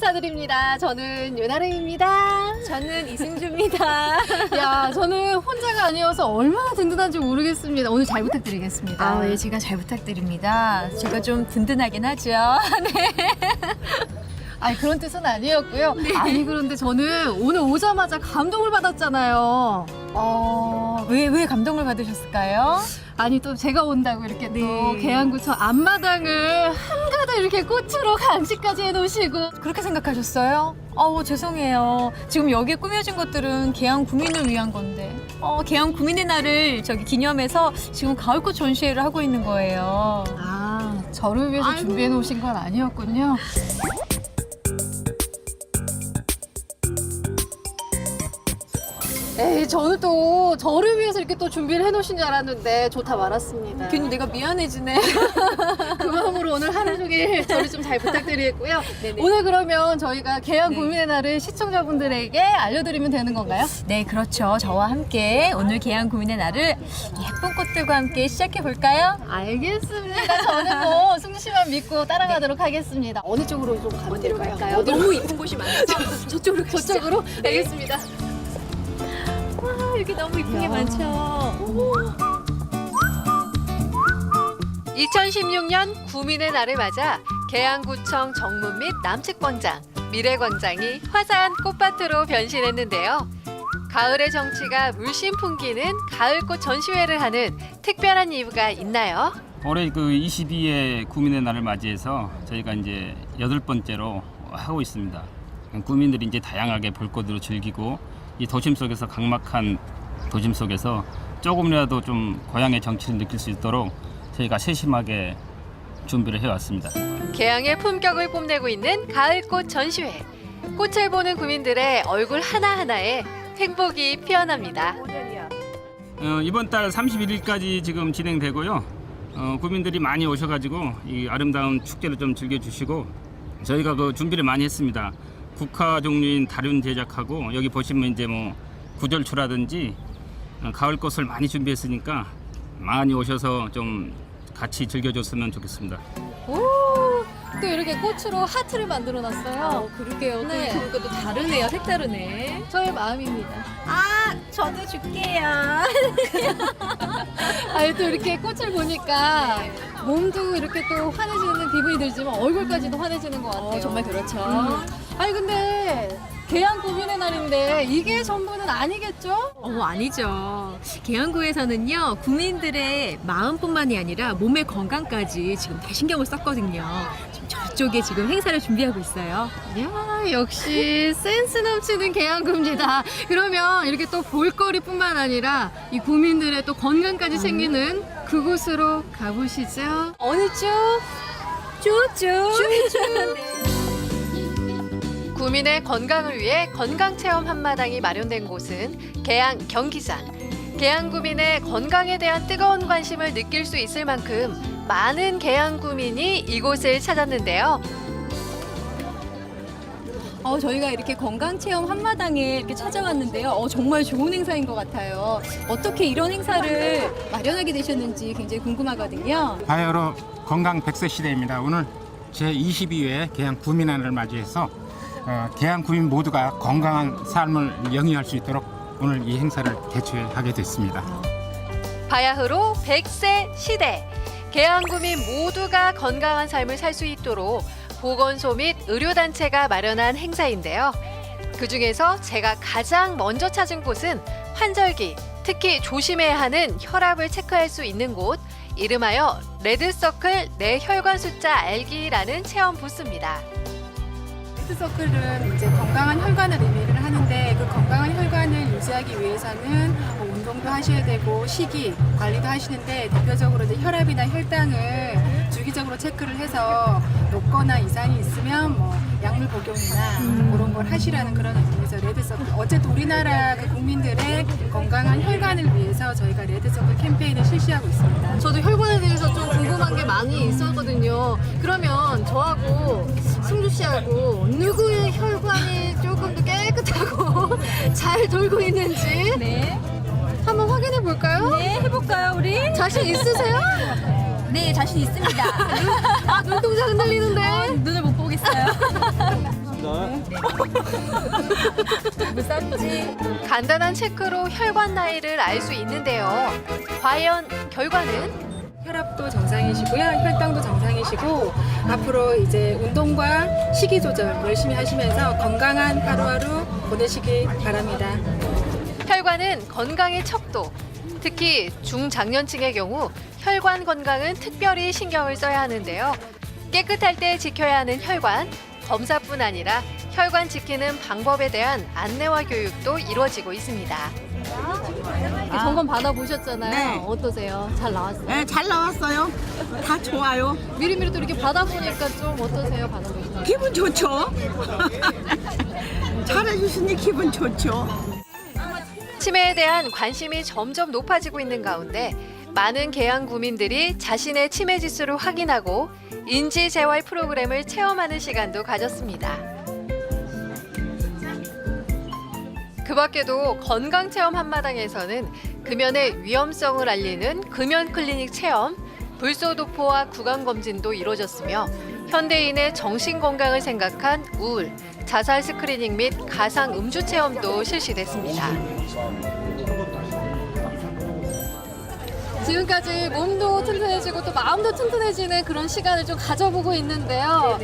인사드립니다. 저는 윤아름입니다. 저는 이승주입니다. 야, 저는 혼자가 아니어서 얼마나 든든한지 모르겠습니다. 오늘 잘 부탁드리겠습니다. 아, 예, 제가 잘 부탁드립니다. 제가 좀 든든하긴 하죠. 아니, 그런 뜻은 아니었고요. 아니, 그런데 저는 오늘 오자마자 감동을 받았잖아요. 어, 왜, 왜 감동을 받으셨을까요? 아니, 또 제가 온다고 이렇게 또 네. 계양구청 앞마당을 한가득 이렇게 꽃으로 간식까지 해놓으시고. 그렇게 생각하셨어요? 어우, 죄송해요. 지금 여기에 꾸며진 것들은 계양 구민을 위한 건데. 어, 계양 구민의 날을 저기 기념해서 지금 가을꽃 전시회를 하고 있는 거예요. 아, 저를 위해서 아이고. 준비해 놓으신 건 아니었군요. 에이, 저는 또 저를 위해서 이렇게 또 준비를 해 놓으신 줄 알았는데 좋다 말았습니다. 괜히 내가 미안해지네. 그 마음으로 오늘 하루 종일 저를 좀 잘 부탁드리겠고요. 네네. 오늘 그러면 저희가 네. 고민의 날을 시청자분들에게 알려드리면 되는 건가요? 네, 그렇죠. 저와 함께 오늘 계양 구민의 날을 예쁜 꽃들과 함께 시작해 볼까요? 알겠습니다. 저는 뭐 승주 씨만 믿고 따라가도록 하겠습니다. 어느 쪽으로 좀 가면 될까요? 너무 이쁜 곳이 많아서 저쪽으로 가시죠. 저쪽으로? 알겠습니다. 와, 여기 너무 이쁜 게 야. 많죠. 2016년 구민의 날을 맞아 계양구청 정문 및 남측광장, 미래광장이 화사한 꽃밭으로 변신했는데요. 가을의 정취가 물씬 풍기는 가을꽃 전시회를 하는 특별한 이유가 있나요? 올해 그 22회 구민의 날을 맞이해서 저희가 이제 여덟 번째로 하고 있습니다. 구민들이 이제 다양하게 볼거리로 즐기고 이 도심 속에서 강막한 도심 속에서 조금이라도 좀 고향의 정취를 느낄 수 있도록 저희가 세심하게 준비를 해왔습니다. 계양의 품격을 뽐내고 있는 가을꽃 전시회. 꽃을 보는 구민들의 얼굴 하나하나에 행복이 피어납니다. 어, 이번 달 31일까지 지금 진행되고요. 어, 구민들이 많이 오셔가지고 이 아름다운 축제를 좀 즐겨주시고 저희가 그 준비를 많이 했습니다. 국화 종류인 다륜 제작하고 여기 보시면 이제 뭐 구절초라든지 어, 가을 꽃을 많이 준비했으니까 많이 오셔서 좀 같이 즐겨줬으면 좋겠습니다. 오, 또 이렇게 꽃으로 하트를 만들어 놨어요. 그러게요. 네. 또또 다르네요. 색다르네. 저의 마음입니다. 아, 저도 줄게요. 아니, 또 이렇게 꽃을 보니까 몸도 이렇게 또 환해지는 기분이 들지만 얼굴까지도 환해지는 것 같아요. 어, 정말 그렇죠. 음. 아니, 근데 계양 고민의 날인데 이게 전부는 아니겠죠? 어, 아니죠. 계양구에서는요, 구민들의 마음뿐만이 아니라 몸의 건강까지 지금 다 신경을 썼거든요. 지금 저쪽에 지금 행사를 준비하고 있어요. 이야, 역시 센스 넘치는 계양구입니다. 그러면 이렇게 또 볼거리뿐만 아니라 이 구민들의 또 건강까지 챙기는 그곳으로 가보시죠. 어느 쪽? 쭈쭈. 구민의 건강을 위해 건강체험 한마당이 마련된 곳은 계양 경기장. 계양 구민의 건강에 대한 뜨거운 관심을 느낄 수 있을 만큼 많은 계양 구민이 이곳을 찾았는데요. 어, 저희가 이렇게 건강체험 한마당에 이렇게 찾아왔는데요. 어, 정말 좋은 행사인 것 같아요. 어떻게 이런 행사를 마련하게 되셨는지 굉장히 궁금하거든요. 바이오로 건강 100세 시대입니다. 오늘 제 22회 계양 구민안을 맞이해서 어, 계양 구민 모두가 건강한 삶을 영위할 수 있도록 오늘 이 행사를 개최하게 됐습니다. 바야흐로 100세 시대. 계양 구민 모두가 건강한 삶을 살 수 있도록 보건소 및 의료단체가 마련한 행사인데요. 그 중에서 제가 가장 먼저 찾은 곳은 환절기, 특히 조심해야 하는 혈압을 체크할 수 있는 곳, 이름하여 레드서클 내 혈관 숫자 알기라는 체험 부스입니다. 헤드서클은 이제 건강한 혈관을 의미를 하는데 그 건강한 혈관을 유지하기 위해서는 뭐 운동도 하셔야 되고 식이 관리도 하시는데 대표적으로 이제 혈압이나 혈당을 주기적으로 체크를 해서 높거나 이상이 있으면 뭐 복용이나 그런 걸 하시라는 그런 의미에서 레드서클 어쨌든 우리나라 그 국민들의 건강한 혈관을 위해서 저희가 레드서클 캠페인을 실시하고 있습니다. 저도 혈관에 대해서 좀 궁금한 게 많이 있었거든요. 그러면 저하고 승주 씨하고 누구의 혈관이 조금 더 깨끗하고 잘 돌고 있는지 네. 한번 확인해 볼까요? 네, 해볼까요, 우리? 자신 있으세요? 네, 자신 있습니다. 아, 눈동자 흔들리는데. 눈을 못 보겠어요. 무섭지? 간단한 체크로 혈관 나이를 알 수 있는데요. 과연 결과는? 혈압도 정상이시고요. 혈당도 정상이시고 앞으로 이제 운동과 식이 조절 열심히 하시면서 건강한 하루하루 보내시기 바랍니다. 혈관은 건강의 척도. 특히 중장년층의 경우 혈관 건강은 특별히 신경을 써야 하는데요. 깨끗할 때 지켜야 하는 혈관, 검사뿐 아니라 혈관 지키는 방법에 대한 안내와 교육도 이루어지고 있습니다. 이렇게 점검 받아보셨잖아요. 네. 어떠세요? 잘 나왔어요? 네, 잘 나왔어요. 다 좋아요. 미리미리 또 이렇게 받아보니까 좀 어떠세요? 받아보시면? 기분 좋죠? 잘해주시니 기분 좋죠? 치매에 대한 관심이 점점 높아지고 있는 가운데 많은 개항 구민들이 자신의 치매 지수를 확인하고 인지 재활 프로그램을 체험하는 시간도 가졌습니다. 그 밖에도 건강 체험 한마당에서는 금연의 위험성을 알리는 금연 클리닉 체험, 불소도포와 구강 검진도 이루어졌으며 현대인의 정신 건강을 생각한 우울, 자살 스크리닝 및 가상 음주 체험도 실시됐습니다. 지금까지 몸도 튼튼해지고 또 마음도 튼튼해지는 그런 시간을 좀 가져보고 있는데요.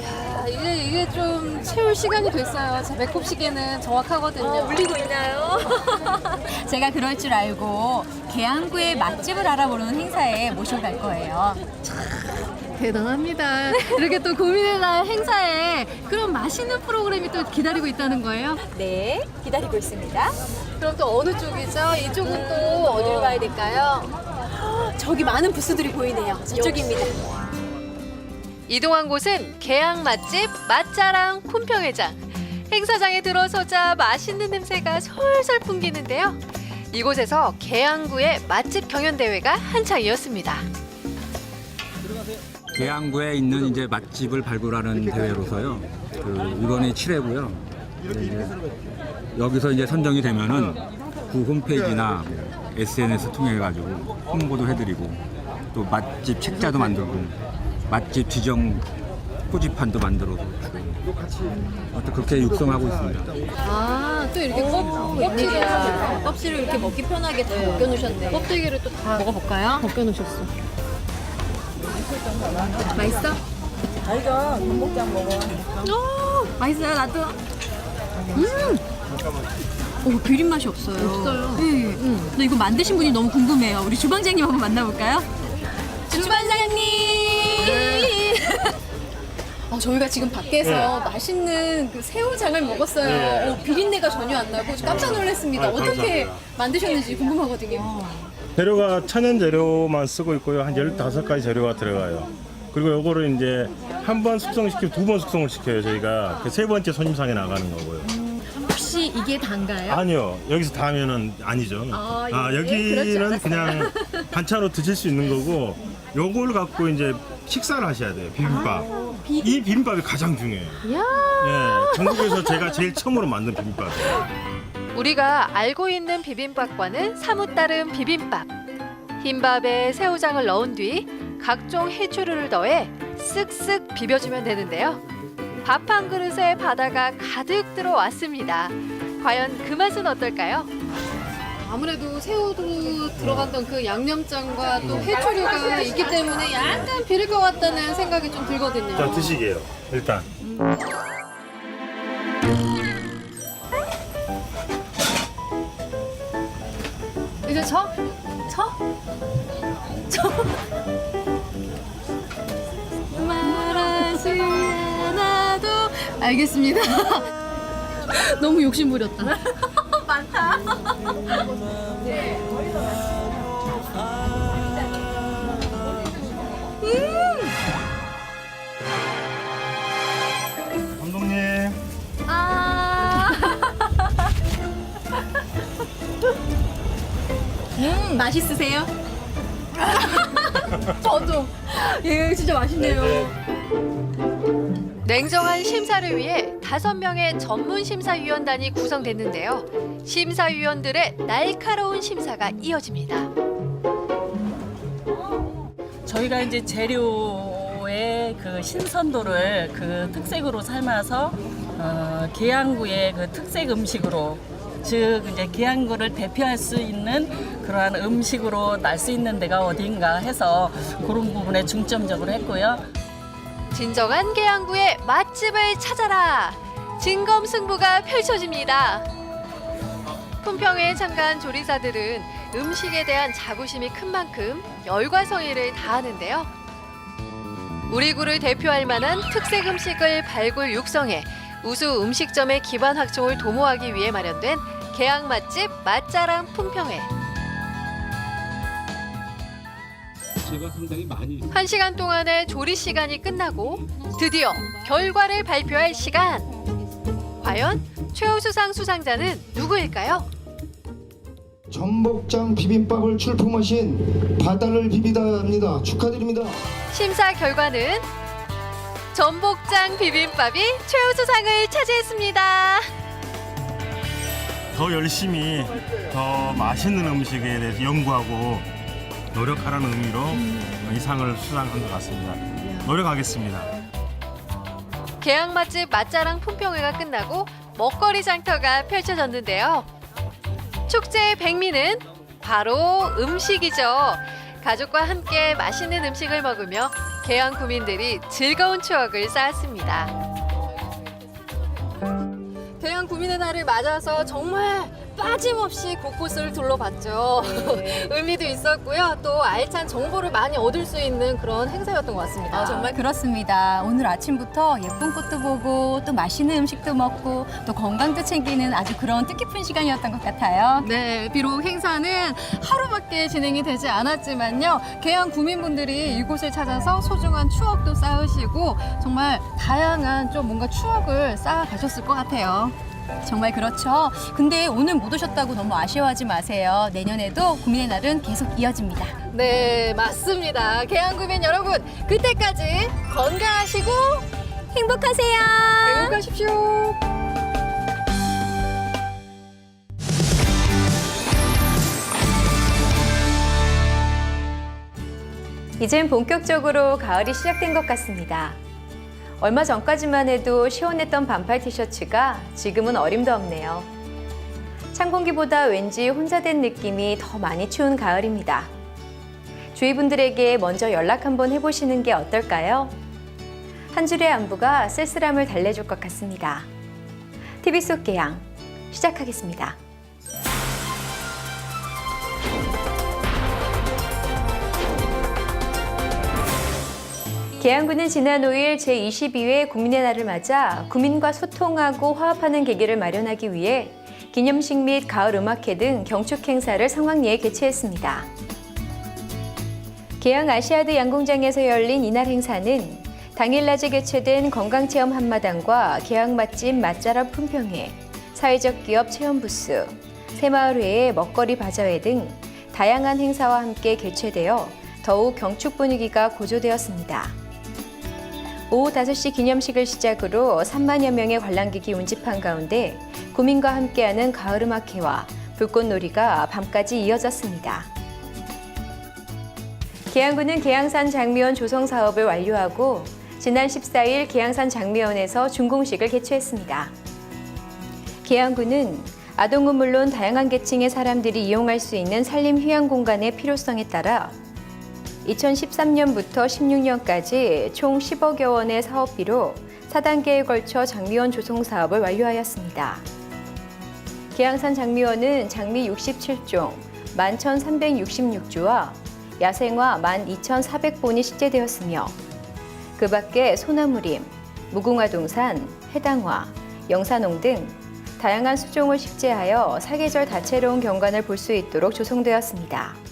이야, 이제 이게 좀 채울 시간이 됐어요. 제 배꼽 시계는 정확하거든요. 울리고 있나요? 제가 그럴 줄 알고 계양구의 맛집을 알아보는 행사에 모셔갈 거예요. 대단합니다. 이렇게 또 고민의 날 행사에 그런 맛있는 프로그램이 또 기다리고 있다는 거예요. 네, 기다리고 있습니다. 그럼 또 어느 쪽이죠? 이쪽은 또 어디로 가야 될까요? 저기 많은 부스들이 보이네요. 저쪽입니다. 이동한 곳은 계양 맛집 맛자랑 품평회장. 행사장에 들어서자 맛있는 냄새가 솔솔 풍기는데요. 이곳에서 계양구의 맛집 경연 대회가 한창이었습니다. 계양구에 있는 이제 맛집을 발굴하는 대회로서요. 그 이번에 7회고요. 여기서 이제 선정이 되면은 구 홈페이지나 SNS 통해 가지고 홍보도 해드리고 또 맛집 책자도 만들고 맛집 지정 표지판도 만들어서 주고 어떤 그렇게 육성하고 있습니다. 아, 또 이렇게 껍, 껍질을, 껍질을 이렇게 먹기 편하게 다 벗겨놓으셨네. 껍데기를 또 다 먹어볼까요? 벗겨놓으셨어. 맛있어? 아이가 전복장 먹어. 맛있어요, 나도. 음! 오, 비린 맛이 없어요. 없어요. 네. 근데 이거 만드신 분이 너무 궁금해요. 우리 주방장님 한번 만나볼까요? 주방장님! 아, 저희가 지금 밖에서 맛있는 그 새우장을 먹었어요. 어, 비린내가 전혀 안 나고 깜짝 놀랐습니다. 어떻게 만드셨는지 궁금하거든요. 재료가 천연 재료만 쓰고 있고요. 한 15가지 재료가 들어가요. 그리고 요거를 이제 한 번 숙성시키고 두 번 숙성을 시켜요. 저희가 그 세 번째 손님상에 나가는 거고요. 혹시 이게 단가요? 아니요. 여기서 다 하면은 아니죠. 아, 아, 예, 여기는 그냥 반찬으로 드실 수 있는 거고 요걸 갖고 이제 식사를 하셔야 돼요. 비빔밥. 이 비빔밥이 가장 중요해요. 예. 전국에서 제가 제일 처음으로 만든 비빔밥이에요. 우리가 알고 있는 비빔밥과는 사뭇 다른 비빔밥. 흰밥에 새우장을 넣은 뒤 각종 해초류를 더해 쓱쓱 비벼주면 되는데요. 밥 한 그릇에 바다가 가득 들어왔습니다. 과연 그 맛은 어떨까요? 아무래도 새우도 들어갔던 그 양념장과 또 해초류가 있기 때문에 약간 비릴 것 같다는 생각이 좀 들거든요. 자, 드시게요. 일단. 이제 저? 저? 저? 알겠습니다. 너무 욕심 부렸다. 감독님. 아. 음, 맛있으세요? 저도. 예, 진짜 맛있네요. 냉정한 심사를 위해 다섯 명의 전문 심사위원단이 구성됐는데요. 심사위원들의 날카로운 심사가 이어집니다. 저희가 이제 재료의 그 신선도를 그 특색으로 삶아서 어, 계양구의 그 특색 음식으로 즉 이제 계양구를 대표할 수 있는 그러한 음식으로 날 수 있는 데가 어딘가 해서 그런 부분에 중점적으로 했고요. 진정한 계양구의 맛집을 찾아라. 진검승부가 펼쳐집니다. 품평회에 참가한 조리사들은 음식에 대한 자부심이 큰 만큼 열과 성의를 다하는데요. 우리 구를 대표할 만한 특색 음식을 발굴 육성해 우수 음식점의 기반 확충을 도모하기 위해 마련된 계양 맛집 맛자랑 품평회. 제가 상당히 많이 한 시간 동안의 조리 시간이 끝나고 드디어 결과를 발표할 시간. 과연 최우수상 수상자는 누구일까요? 전복장 비빔밥을 출품하신 바다를 비비다입니다. 축하드립니다. 심사 결과는 전복장 비빔밥이 최우수상을 차지했습니다. 더 열심히 더 맛있는 음식에 대해서 연구하고 노력하라는 의미로 이 상을 수상한 것 같습니다. 노력하겠습니다. 계양 맛집 맛자랑 품평회가 끝나고 먹거리 장터가 펼쳐졌는데요. 축제의 백미는 바로 음식이죠. 가족과 함께 맛있는 음식을 먹으며 계양 구민들이 즐거운 추억을 쌓았습니다. 계양 구민의 날을 맞아서 정말 빠짐없이 곳곳을 둘러봤죠. 의미도 있었고요. 또 알찬 정보를 많이 얻을 수 있는 그런 행사였던 것 같습니다. 아, 정말 그렇습니다. 오늘 아침부터 예쁜 꽃도 보고 또 맛있는 음식도 먹고 또 건강도 챙기는 아주 그런 뜻깊은 시간이었던 것 같아요. 네, 비록 행사는 하루밖에 진행이 되지 않았지만요. 계양 구민분들이 이곳을 찾아서 소중한 추억도 쌓으시고 정말 다양한 좀 뭔가 추억을 쌓아가셨을 것 같아요. 정말 그렇죠. 근데 오늘 못 오셨다고 너무 아쉬워하지 마세요. 내년에도 국민의 날은 계속 이어집니다. 네, 맞습니다. 계양 구민 여러분, 그때까지 건강하시고 행복하세요. 행복하십시오. 이젠 본격적으로 가을이 시작된 것 같습니다. 얼마 전까지만 해도 시원했던 반팔 티셔츠가 지금은 어림도 없네요. 찬 공기보다 왠지 혼자 된 느낌이 더 많이 추운 가을입니다. 주위 분들에게 먼저 연락 한번 해보시는 게 어떨까요? 한 줄의 안부가 쓸쓸함을 달래줄 것 같습니다. TV 속 개양 시작하겠습니다. 계양구는 지난 5일 제22회 국민의 날을 맞아 구민과 소통하고 화합하는 계기를 마련하기 위해 기념식 및 가을 음악회 등 경축 행사를 성황리에 개최했습니다. 계양 아시아드 양궁장에서 열린 이날 행사는 당일 낮에 개최된 건강체험 한마당과 계양 맛집 맛자랑 품평회, 사회적 기업 체험 부스, 새마을회의 먹거리 바자회 등 다양한 행사와 함께 개최되어 더욱 경축 분위기가 고조되었습니다. 오후 5시 기념식을 시작으로 3만여 명의 관람객이 운집한 가운데 구민과 함께하는 가을음악회와 불꽃놀이가 밤까지 이어졌습니다. 계양구는 계양산 장미원 조성 사업을 완료하고 지난 14일 계양산 장미원에서 준공식을 개최했습니다. 계양구는 아동은 물론 다양한 계층의 사람들이 이용할 수 있는 산림 휴양 공간의 필요성에 따라 2013년부터 16년까지 총 10억여 원의 사업비로 4단계에 걸쳐 장미원 조성 사업을 완료하였습니다. 계양산 장미원은 장미 67종, 11,366주와 야생화 12,400본이 식재되었으며 그 밖에 소나무림, 무궁화 동산, 해당화, 영산홍 등 다양한 수종을 식재하여 사계절 다채로운 경관을 볼 수 있도록 조성되었습니다.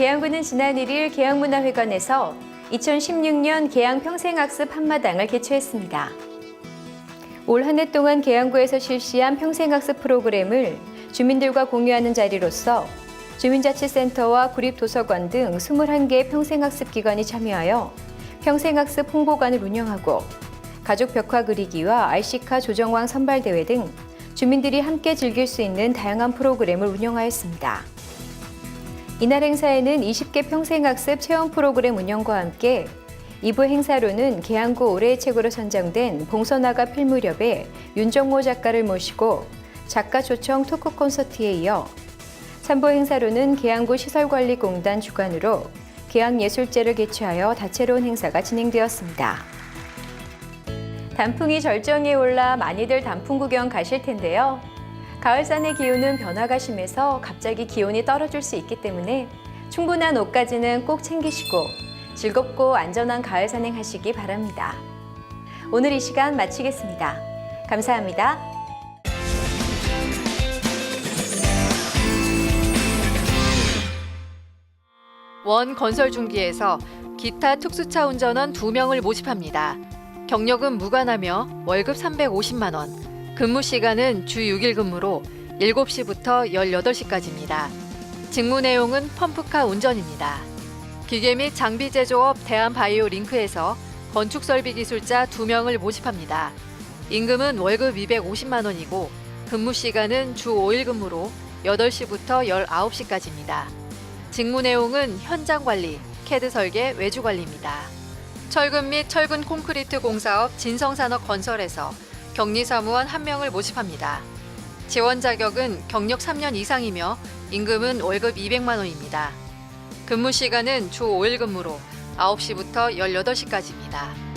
계양구는 지난 1일 계양문화회관에서 2016년 계양 평생학습 한마당을 개최했습니다. 올 한 해 동안 계양구에서 실시한 평생학습 프로그램을 주민들과 공유하는 자리로서 주민자치센터와 구립도서관 등 21개의 평생학습 기관이 참여하여 평생학습 홍보관을 운영하고 가족 벽화 그리기와 RC카 조정왕 선발대회 등 주민들이 함께 즐길 수 있는 다양한 프로그램을 운영하였습니다. 이날 행사에는 20개 평생학습 체험 프로그램 운영과 함께 2부 행사로는 계양구 올해의 책으로 선정된 봉선화가 필 무렵에 윤정모 작가를 모시고 작가 초청 토크 콘서트에 이어 3부 행사로는 계양구 시설관리공단 주관으로 계양예술제를 개최하여 다채로운 행사가 진행되었습니다. 단풍이 절정에 올라 많이들 단풍 구경 가실 텐데요. 가을산의 기온은 변화가 심해서 갑자기 기온이 떨어질 수 있기 때문에 충분한 옷까지는 꼭 챙기시고 즐겁고 안전한 가을 산행하시기 바랍니다. 오늘 이 시간 마치겠습니다. 감사합니다. 원 건설 중기에서 기타 특수차 운전원 2명을 모집합니다. 경력은 무관하며 월급 350만 원. 근무 시간은 주 6일 근무로 7시부터 18시까지입니다. 직무 내용은 펌프카 운전입니다. 기계 및 장비 제조업 대한바이오 링크에서 건축 설비 기술자 2명을 모집합니다. 임금은 월급 250만 원이고 근무 시간은 주 5일 근무로 8시부터 19시까지입니다. 직무 내용은 현장 관리, 캐드 설계, 외주 관리입니다. 철근 및 철근 콘크리트 공사업 진성산업 건설에서 격리 사무원 1명을 모집합니다. 지원 자격은 경력 3년 이상이며 임금은 월급 200만 원입니다. 근무 시간은 주 5일 근무로 9시부터 18시까지입니다.